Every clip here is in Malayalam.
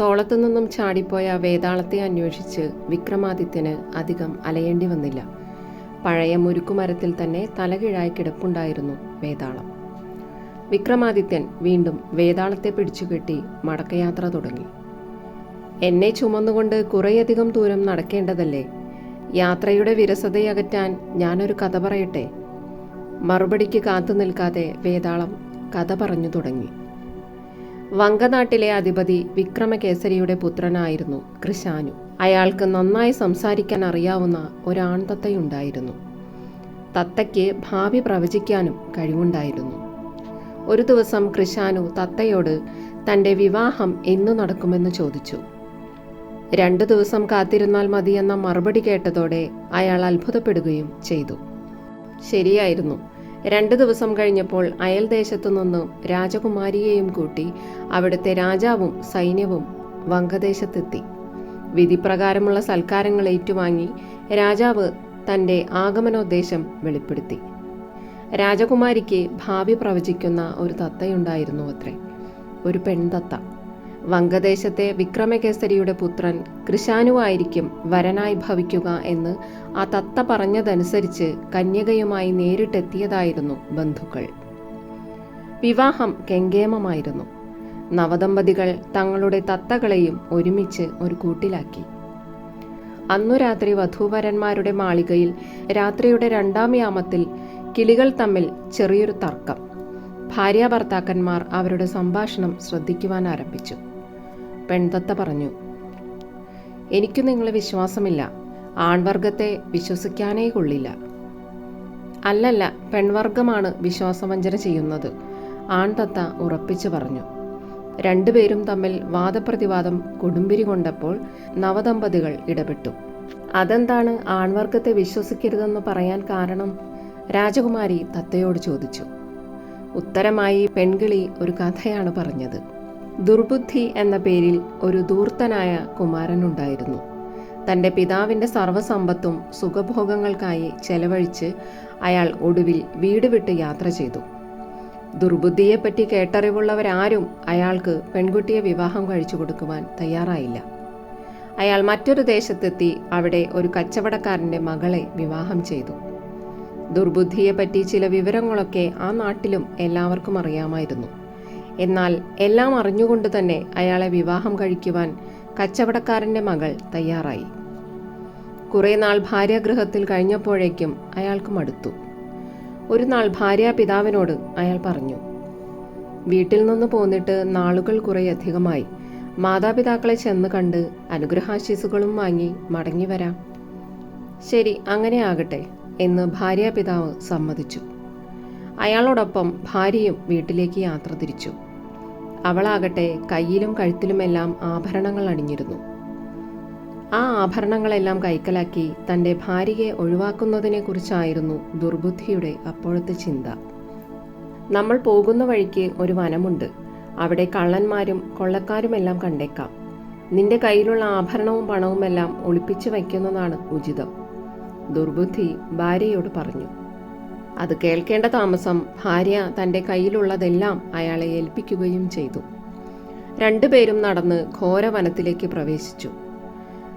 തോളത്തു നിന്നും ചാടിപ്പോയ വേതാളത്തെ അന്വേഷിച്ച് വിക്രമാദിത്യന് അധികം അലയേണ്ടി വന്നില്ല. പഴയ മുരുക്കുമരത്തിൽ തന്നെ തലകീഴായി കിടപ്പുണ്ടായിരുന്നു വേതാളം. വിക്രമാദിത്യൻ വീണ്ടും വേതാളത്തെ പിടിച്ചുകെട്ടി മടക്കയാത്ര തുടങ്ങി. എന്നെ ചുമന്നുകൊണ്ട് കുറേയധികം ദൂരം നടക്കേണ്ടതല്ലേ? യാത്രയുടെ വിരസതയകറ്റാൻ ഞാനൊരു കഥ പറയട്ടെ? മറുപടിക്ക് കാത്തു നിൽക്കാതെ വേതാളം കഥ പറഞ്ഞു തുടങ്ങി. വങ്കനാട്ടിലെ അധിപതി വിക്രമകേസരിയുടെ പുത്രനായിരുന്നു കൃഷാനു അയാൾക്ക് നന്നായി സംസാരിക്കാൻ അറിയാവുന്ന ഒരാൺതത്തയുണ്ടായിരുന്നു തത്തയ്ക്ക് ഭാവി പ്രവചിക്കാനും കഴിവുണ്ടായിരുന്നു. ഒരു ദിവസം കൃഷാനു തത്തയോട് തന്റെ വിവാഹം എന്നു നടക്കുമെന്ന് ചോദിച്ചു. രണ്ടു ദിവസം കാത്തിരുന്നാൽ മതിയെന്ന മറുപടി കേട്ടതോടെ അയാൾ അത്ഭുതപ്പെടുകയും ചെയ്തു. ശരിയായിരുന്നു. രണ്ടു ദിവസം കഴിഞ്ഞപ്പോൾ അയൽദേശത്തു നിന്നും രാജകുമാരിയെയും കൂട്ടി അവിടുത്തെ രാജാവും സൈന്യവും വങ്കദേശത്തെത്തി വിധിപ്രകാരമുള്ള സൽക്കാരങ്ങൾ ഏറ്റുവാങ്ങി രാജാവ് തന്റെ ആഗമനോദ്ദേശം വെളിപ്പെടുത്തി. രാജകുമാരിക്ക് ഭാവി പ്രവചിക്കുന്ന ഒരു തത്തയുണ്ടായിരുന്നു അത്രേ. ഒരു പെൺതത്ത. വങ്കദേശത്തെ വിക്രമകേസരിയുടെ പുത്രൻ കൃശാനുവായിരിക്കും വരനായി ഭവിക്കുക എന്ന് ആ തത്ത പറഞ്ഞതനുസരിച്ച് കന്യകയുമായി നേരിട്ടെത്തിയതായിരുന്നു ബന്ധുക്കൾ. വിവാഹം കെങ്കേമമായിരുന്നു. നവദമ്പതികൾ തങ്ങളുടെ തത്തകളെയും ഒരുമിച്ച് ഒരു കൂട്ടിലാക്കി. അന്നു രാത്രി വധൂവരന്മാരുടെ മാളികയിൽ രാത്രിയുടെ രണ്ടാം യാമത്തിൽ കിളികൾ തമ്മിൽ ചെറിയൊരു തർക്കം. ഭാര്യാഭർത്താക്കന്മാർ അവരുടെ സംഭാഷണം ശ്രദ്ധിക്കുവാൻ ആരംഭിച്ചു. പെൺതത്ത പറഞ്ഞു എനിക്ക് നിങ്ങളെ വിശ്വാസമില്ല. ആൺവർഗത്തെ വിശ്വസിക്കാനേ കൊള്ളില്ല. അല്ലല്ല പെൺവർഗമാണ് വിശ്വാസവഞ്ചന ചെയ്യുന്നത് ആൺതത്ത ഉറപ്പിച്ചു പറഞ്ഞു. രണ്ടുപേരും തമ്മിൽ വാദപ്രതിവാദം കൊടുമ്പിരി കൊണ്ടപ്പോൾ നവദമ്പതികൾ ഇടപെട്ടു. അതെന്താണ് ആൺവർഗത്തെ വിശ്വസിക്കരുതെന്ന് പറയാൻ കാരണം? രാജകുമാരി തത്തയോട് ചോദിച്ചു. ഉത്തരമായി പെൺകിളി ഒരു കഥയാണ് പറഞ്ഞത്. ദുർബുദ്ധി എന്ന പേരിൽ ഒരു ധൂർത്തനായ കുമാരനുണ്ടായിരുന്നു. തന്റെ പിതാവിന്റെ സർവസമ്പത്തും സുഖഭോഗങ്ങൾക്കായി ചെലവഴിച്ച് അയാൾ ഒടുവിൽ വീട് വിട്ട് യാത്ര ചെയ്തു. ദുർബുദ്ധിയെപ്പറ്റി കേട്ടറിവുള്ളവരാരും അയാൾക്ക് പെൺകുട്ടിയെ വിവാഹം കഴിച്ചു കൊടുക്കുവാൻ തയ്യാറായില്ല. അയാൾ മറ്റൊരു ദേശത്തെത്തി അവിടെ ഒരു കച്ചവടക്കാരന്റെ മകളെ വിവാഹം ചെയ്തു. ദുർബുദ്ധിയെപ്പറ്റി ചില വിവരങ്ങളൊക്കെ ആ നാട്ടിലും എല്ലാവർക്കും അറിയാമായിരുന്നു. എന്നാൽ എല്ലാം അറിഞ്ഞുകൊണ്ട് തന്നെ അയാളെ വിവാഹം കഴിക്കുവാൻ കച്ചവടക്കാരന്റെ മകൾ തയ്യാറായി. കുറേ നാൾ ഭാര്യാഗൃഹത്തിൽ കഴിഞ്ഞപ്പോഴേക്കും അയാൾക്ക് മടുത്തു. ഒരു നാൾ ഭാര്യ പിതാവിനോട് അയാൾ പറഞ്ഞു വീട്ടിൽ നിന്ന് പോന്നിട്ട് നാളുകൾ കുറേയധികമായി മാതാപിതാക്കളെ ചെന്ന് കണ്ട് അനുഗ്രഹാശീസുകളും വാങ്ങി മടങ്ങി വരാം. ശരി അങ്ങനെ ആകട്ടെ എന്ന് ഭാര്യ പിതാവ് സമ്മതിച്ചു. അയാളോടൊപ്പം ഭാര്യയും വീട്ടിലേക്ക് യാത്ര തിരിച്ചു. അവളാകട്ടെ കയ്യിലും കഴുത്തിലുമെല്ലാം ആഭരണങ്ങൾ അണിഞ്ഞിരുന്നു. ആ ആഭരണങ്ങളെല്ലാം കൈക്കലാക്കി തന്റെ ഭാര്യയെ ഒഴിവാക്കുന്നതിനെക്കുറിച്ചായിരുന്നു ദുർബുദ്ധിയുടെ അപ്പോഴത്തെ ചിന്ത. നമ്മൾ പോകുന്ന വഴിക്ക് ഒരു വനമുണ്ട്. അവിടെ കള്ളന്മാരും കൊള്ളക്കാരുമെല്ലാം കണ്ടേക്കാം. നിന്റെ കയ്യിലുള്ള ആഭരണവും പണവുമെല്ലാം ഒളിപ്പിച്ചു വയ്ക്കുന്നതാണ് ഉചിതം. ദുർബുദ്ധി ഭാര്യയോട് പറഞ്ഞു. അത് കേൾക്കേണ്ട താമസം ഭാര്യ തന്റെ കയ്യിലുള്ളതെല്ലാം അയാളെ ഏൽപ്പിക്കുകയും ചെയ്തു. രണ്ടുപേരും നടന്ന് ഘോരവനത്തിലേക്ക് പ്രവേശിച്ചു.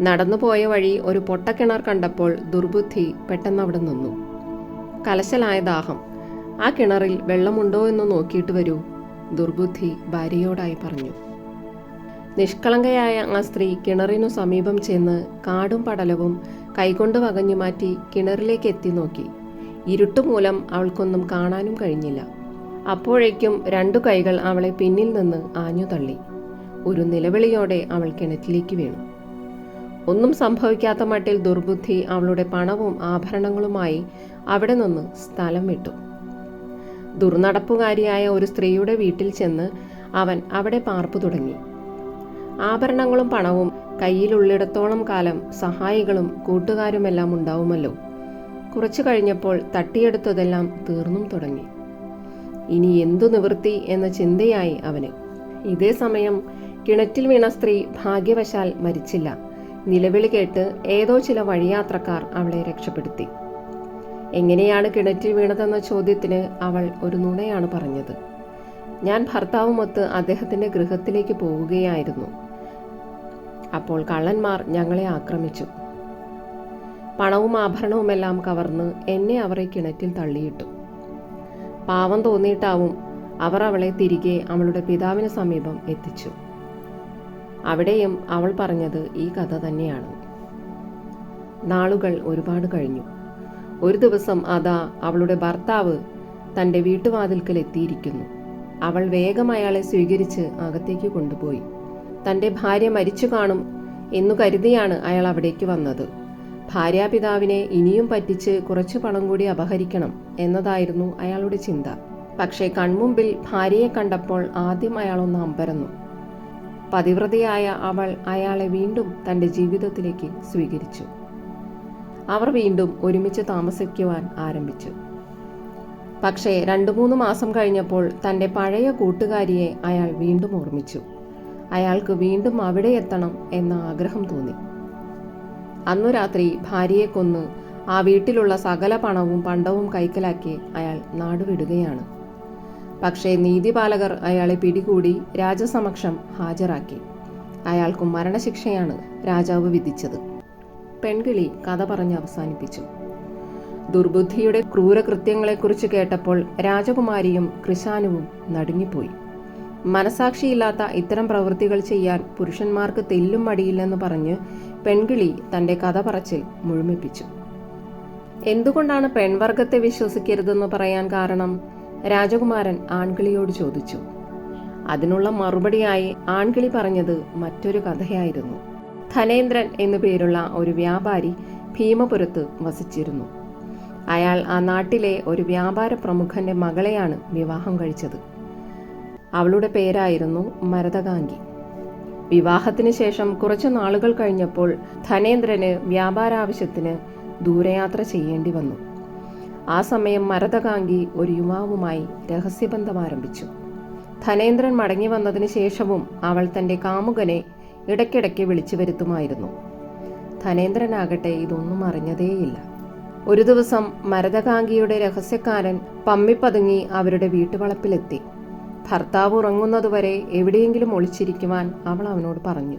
നടന്നുപോയ വഴി ഒരു പൊട്ടക്കിണർ കണ്ടപ്പോൾ ദുർബുദ്ധി പെട്ടെന്ന് അവിടെ നിന്നു. കലശലായ ദാഹം ആ കിണറിൽ വെള്ളമുണ്ടോ എന്ന് നോക്കിയിട്ട് വരൂ ദുർബുദ്ധി ഭാര്യയോടായി പറഞ്ഞു. നിഷ്കളങ്കയായ ആ സ്ത്രീ കിണറിനു സമീപം ചെന്ന് കാടും പടലവും കൈകൊണ്ട് വകഞ്ഞു മാറ്റി കിണറിലേക്ക് എത്തി നോക്കി. ഇരുട്ടുമൂലം അവൾക്കൊന്നും കാണാനും കഴിഞ്ഞില്ല. അപ്പോഴേക്കും രണ്ടു കൈകൾ അവളെ പിന്നിൽ നിന്ന് ആഞ്ഞു തള്ളി. ഒരു നിലവിളിയോടെ അവൾ കിണറ്റിലേക്ക് വീണു. ഒന്നും സംഭവിക്കാത്ത മട്ടിൽ ദുർബുദ്ധി അവളുടെ പണവും ആഭരണങ്ങളുമായി അവിടെ നിന്ന് സ്ഥലം വിട്ടു. ദുർനടപ്പുകാരിയായ ഒരു സ്ത്രീയുടെ വീട്ടിൽ ചെന്ന് അവൻ അവിടെ പാർപ്പു തുടങ്ങി. ആഭരണങ്ങളും പണവും കയ്യിലുള്ളിടത്തോളം കാലം സഹായികളും കൂട്ടുകാരുമെല്ലാം ഉണ്ടാവുമല്ലോ. കുറച്ചു കഴിഞ്ഞപ്പോൾ തട്ടിയെടുത്തതെല്ലാം തീർന്നും തുടങ്ങി. ഇനി എന്തു നിവൃത്തി എന്ന ചിന്തയായി അവന്. ഇതേ സമയം കിണറ്റിൽ വീണ സ്ത്രീ ഭാഗ്യവശാൽ മരിച്ചില്ല. നിലവിളി കേട്ട് ഏതോ ചില വഴിയാത്രക്കാർ അവളെ രക്ഷപ്പെടുത്തി. എങ്ങനെയാണ് കിണറ്റിൽ വീണതെന്ന ചോദ്യത്തിന് അവൾ ഒരു നുണയാണ് പറഞ്ഞത്. ഞാൻ ഭർത്താവുമൊത്ത് അദ്ദേഹത്തിന്റെ ഗൃഹത്തിലേക്ക് പോവുകയായിരുന്നു. അപ്പോൾ കള്ളന്മാർ ഞങ്ങളെ ആക്രമിച്ചു. പണവും ആഭരണവുമെല്ലാം കവർന്ന് എന്നെ അവരെ കിണറ്റിൽ തള്ളിയിട്ടു. പാവം തോന്നിയിട്ടാവും അവർ അവളെ തിരികെ അവളുടെ പിതാവിന് സമീപം എത്തിച്ചു. അവിടെയും അവൾ പറഞ്ഞത് ഈ കഥ തന്നെയാണ്. നാളുകൾ ഒരുപാട് കഴിഞ്ഞു. ഒരു ദിവസം അതാ അവളുടെ ഭർത്താവ് തന്റെ വീട്ടുവാതിൽക്കൽ എത്തിയിരിക്കുന്നു. അവൾ വേഗം അയാളെ സ്വീകരിച്ച് അകത്തേക്ക് കൊണ്ടുപോയി. തന്റെ ഭാര്യ മരിച്ചു കാണും എന്നു കരുതിയാണ് അയാൾ അവിടേക്ക് വന്നത്. ഭാര്യാപിതാവിനെ ഇനിയും പറ്റിച്ച് കുറച്ചു പണം കൂടി അപഹരിക്കണം എന്നതായിരുന്നു അയാളുടെ ചിന്ത. പക്ഷേ കൺമുമ്പിൽ ഭാര്യയെ കണ്ടപ്പോൾ ആദ്യം അയാളൊന്ന് അമ്പരന്നു. പതിവ്രതയായ അവൾ അയാളെ വീണ്ടും തന്റെ ജീവിതത്തിലേക്ക് സ്വീകരിച്ചു. അവർ വീണ്ടും ഒരുമിച്ച് താമസിക്കുവാൻ ആരംഭിച്ചു. പക്ഷേ രണ്ടു മൂന്ന് മാസം കഴിഞ്ഞപ്പോൾ തന്റെ പഴയ കൂട്ടുകാരിയെ അയാൾ വീണ്ടും ഓർമ്മിച്ചു. അയാൾക്ക് വീണ്ടും അവിടെ എത്തണം എന്ന ആഗ്രഹം തോന്നി. അന്നു രാത്രി ഭാര്യയെ കൊന്ന് ആ വീട്ടിലുള്ള സകല പണവും പണ്ടവും കൈക്കലാക്കി അയാൾ നാടുവിടുകയാണ്. പക്ഷേ നീതിപാലകർ അയാളെ പിടികൂടി രാജസമക്ഷം ഹാജരാക്കി. അയാൾക്കും മരണശിക്ഷയാണ് രാജാവ് വിധിച്ചത്. പെൺകിളി കഥ പറഞ്ഞ് അവസാനിപ്പിച്ചു. ദുർബുദ്ധിയുടെ ക്രൂരകൃത്യങ്ങളെക്കുറിച്ച് കേട്ടപ്പോൾ രാജകുമാരിയും കൃശാനുവും നടുങ്ങിപ്പോയി. മനസാക്ഷിയില്ലാത്ത ഇത്തരം പ്രവൃത്തികൾ ചെയ്യാൻ പുരുഷന്മാർക്ക് തെല്ലും മടിയില്ലെന്ന് പറഞ്ഞ് പെൺകിളി തന്റെ കഥ പറച്ചിൽ മുഴുമിപ്പിച്ചു. എന്തുകൊണ്ടാണ് പെൺവർഗത്തെ വിശ്വസിക്കരുതെന്ന് പറയാൻ കാരണം? രാജകുമാരൻ ആൺകിളിയോട് ചോദിച്ചു. അതിനുള്ള മറുപടിയായി ആൺകിളി പറഞ്ഞത് മറ്റൊരു കഥയായിരുന്നു. ധനേന്ദ്രൻ എന്നു പേരുള്ള ഒരു വ്യാപാരി ഭീമപുരത്ത് വസിച്ചിരുന്നു. അയാൾ ആ നാട്ടിലെ ഒരു വ്യാപാര പ്രമുഖന്റെ മകളെയാണ് വിവാഹം കഴിച്ചത്. അവളുടെ പേരായിരുന്നു മരതകാങ്കി. വിവാഹത്തിന് ശേഷം കുറച്ചു നാളുകൾ കഴിഞ്ഞപ്പോൾ ധനേന്ദ്രന് വ്യാപാരാവശ്യത്തിന് ദൂരയാത്ര ചെയ്യേണ്ടി വന്നു. ആ സമയം മരതകാങ്കി ഒരു യുവാവുമായി രഹസ്യബന്ധം ആരംഭിച്ചു. ധനേന്ദ്രൻ മടങ്ങി വന്നതിന് ശേഷവും അവൾ തന്റെ കാമുകനെ ഇടയ്ക്കിടയ്ക്ക് വിളിച്ചു വരുത്തുമായിരുന്നു. ധനേന്ദ്രനാകട്ടെ ഇതൊന്നും അറിഞ്ഞതേയില്ല. ഒരു ദിവസം മരതകാങ്കിയുടെ രഹസ്യക്കാരൻ പമ്മിപ്പതുങ്ങി അവരുടെ വീട്ടുവളപ്പിലെത്തി. ഭർത്താവ് ഉറങ്ങുന്നതുവരെ എവിടെയെങ്കിലും ഒളിച്ചിരിക്കുവാൻ അവൾ അവനോട് പറഞ്ഞു.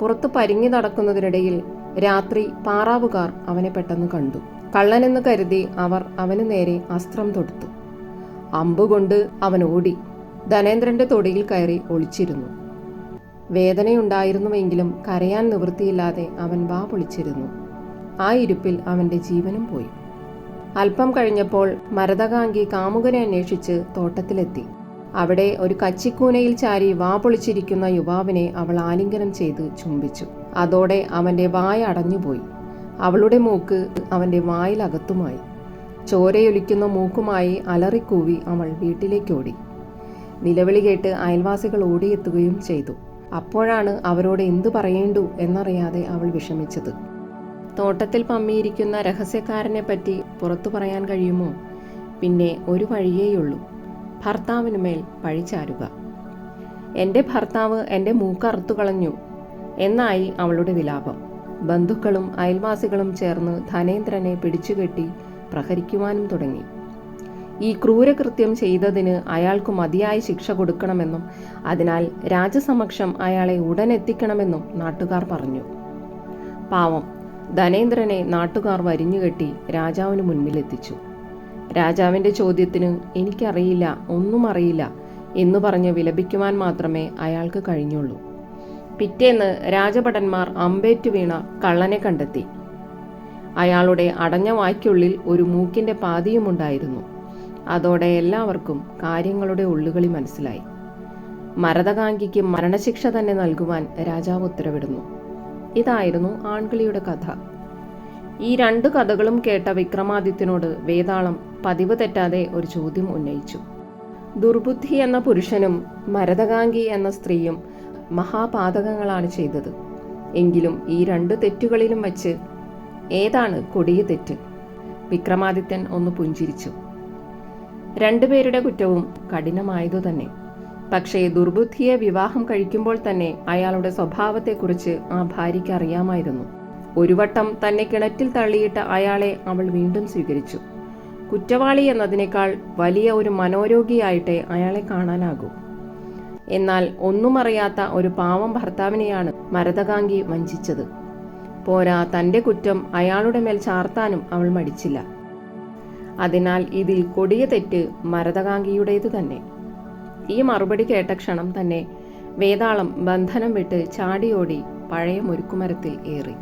പുറത്ത് പരിങ്ങി നടക്കുന്നതിനിടയിൽ രാത്രി പാറാവുകാർ അവനെ പെട്ടെന്ന് കണ്ടു. കള്ളനെന്ന് കരുതി അവർ അവന് നേരെ അസ്ത്രം തൊടുത്തു. അമ്പുകൊണ്ട് അവൻ ഓടി. ധനേന്ദ്രന്റെ തൊടിയിൽ കയറി ഒളിച്ചിരുന്നു. വേദനയുണ്ടായിരുന്നുവെങ്കിലും കരയാൻ നിവൃത്തിയില്ലാതെ അവൻ വാ പൊളിച്ചിരുന്നു. ആ ഇരുപ്പിൽ അവന്റെ ജീവനും പോയി. അല്പം കഴിഞ്ഞപ്പോൾ മരതകാങ്കി കാമുകനെ അന്വേഷിച്ച് തോട്ടത്തിലെത്തി. അവിടെ ഒരു കച്ചിക്കൂനയിൽ ചാരി വാ പൊളിച്ചിരിക്കുന്ന യുവാവിനെ അവൾ ആലിംഗനം ചെയ്ത് ചുംബിച്ചു. അതോടെ അവന്റെ വായ അടഞ്ഞുപോയി. അവളുടെ മൂക്ക് അവന്റെ വായിലകത്തുമായി. ചോരയൊലിക്കുന്ന മൂക്കുമായി അലറിക്കൂവി അവൾ വീട്ടിലേക്കോടി. നിലവിളി കേട്ട് അയൽവാസികൾ ഓടിയെത്തുകയും ചെയ്തു. അപ്പോഴാണ് അവരോട് എന്തു പറയേണ്ടു എന്നറിയാതെ അവൾ വിഷമിച്ചത്. തോട്ടത്തിൽ പമ്മിയിരിക്കുന്ന രഹസ്യക്കാരനെ പറ്റി പുറത്തു പറയാൻ കഴിയുമോ? പിന്നെ ഒരു വഴിയേയുള്ളൂ. ഭർത്താവിനുമേൽ പഴിചാരുക എന്റെ ഭർത്താവ് എന്റെ മൂക്കറുത്തു കളഞ്ഞു എന്നായി അവളുടെ വിലാപം. ബന്ധുക്കളും അയൽവാസികളും ചേർന്ന് ധനേന്ദ്രനെ പിടിച്ചുകെട്ടി പ്രഹരിക്കുവാനും തുടങ്ങി. ഈ ക്രൂരകൃത്യം ചെയ്തതിന് അയാൾക്ക് മതിയായ ശിക്ഷ കൊടുക്കണമെന്നും അതിനാൽ രാജസമക്ഷം അയാളെ ഉടൻ എത്തിക്കണമെന്നും നാട്ടുകാർ പറഞ്ഞു. പാവം ധനേന്ദ്രനെ നാട്ടുകാർ വരിഞ്ഞുകെട്ടി രാജാവിന് മുൻപിലെത്തിച്ചു. രാജാവിന്റെ ചോദ്യത്തിന് എനിക്കറിയില്ല ഒന്നും അറിയില്ല എന്ന് പറഞ്ഞ് വിലപിക്കുവാൻ മാത്രമേ അയാൾക്ക് കഴിഞ്ഞുള്ളൂ. പിറ്റേന്ന് രാജഭടന്മാർ അമ്പേറ്റു വീണ കള്ളനെ കണ്ടെത്തി. അയാളുടെ അടഞ്ഞ വായ്ക്കുള്ളിൽ ഒരു മൂക്കിന്റെ പാതിയുമുണ്ടായിരുന്നു. അതോടെ എല്ലാവർക്കും കാര്യങ്ങളുടെ ഉള്ളുകളി മനസ്സിലായി. മരതകാങ്കിക്ക് മരണശിക്ഷ തന്നെ നൽകുവാൻ രാജാവ് ഉത്തരവിടുന്നു. ഇതായിരുന്നു ആൺകിളിയുടെ കഥ. ഈ രണ്ട് കഥകളും കേട്ട വിക്രമാദിത്യനോട് വേതാളം പതിവ് തെറ്റാതെ ഒരു ചോദ്യം ഉന്നയിച്ചു. ദുർബുദ്ധി എന്ന പുരുഷനും മരതകാങ്കി എന്ന സ്ത്രീയും മഹാപാതകങ്ങളാണ് ചെയ്തത്. എങ്കിലും ഈ രണ്ട് തെറ്റുകളിലും വച്ച് ഏതാണ് കൊടിയ തെറ്റ്? വിക്രമാദിത്യൻ ഒന്ന് പുഞ്ചിരിച്ചു. രണ്ടുപേരുടെ കുറ്റവും കഠിനമായതു തന്നെ. പക്ഷേ ദുർബുദ്ധിയെ വിവാഹം കഴിക്കുമ്പോൾ തന്നെ അയാളുടെ സ്വഭാവത്തെക്കുറിച്ച് ആ ഭാര്യയ്ക്ക് അറിയാമായിരുന്നു. ഒരു വട്ടം തന്നെ കിണറ്റിൽ തള്ളിയിട്ട് അയാളെ അവൾ വീണ്ടും സ്വീകരിച്ചു. കുറ്റവാളി എന്നതിനേക്കാൾ വലിയ ഒരു മനോരോഗിയായിട്ടേ അയാളെ കാണാനാകൂ. എന്നാൽ ഒന്നും അറിയാത്ത ഒരു പാവം ഭർത്താവിനെയാണ് മരതകാംഗി വഞ്ചിച്ചത്. പോരാ തന്റെ കുറ്റം അയാളുടെ മേൽ ചാർത്താനും അവൾ മടിച്ചില്ല. അതിനാൽ ഇതിൽ കൊടിയ തെറ്റ് മരതകാംഗിയുടേത് തന്നെ. ഈ മറുപടി കേട്ട ക്ഷണം തന്നെ വേതാളം ബന്ധനം വിട്ട് ചാടിയോടി പഴയ മുരുക്കുമരത്തിൽ ഏറി.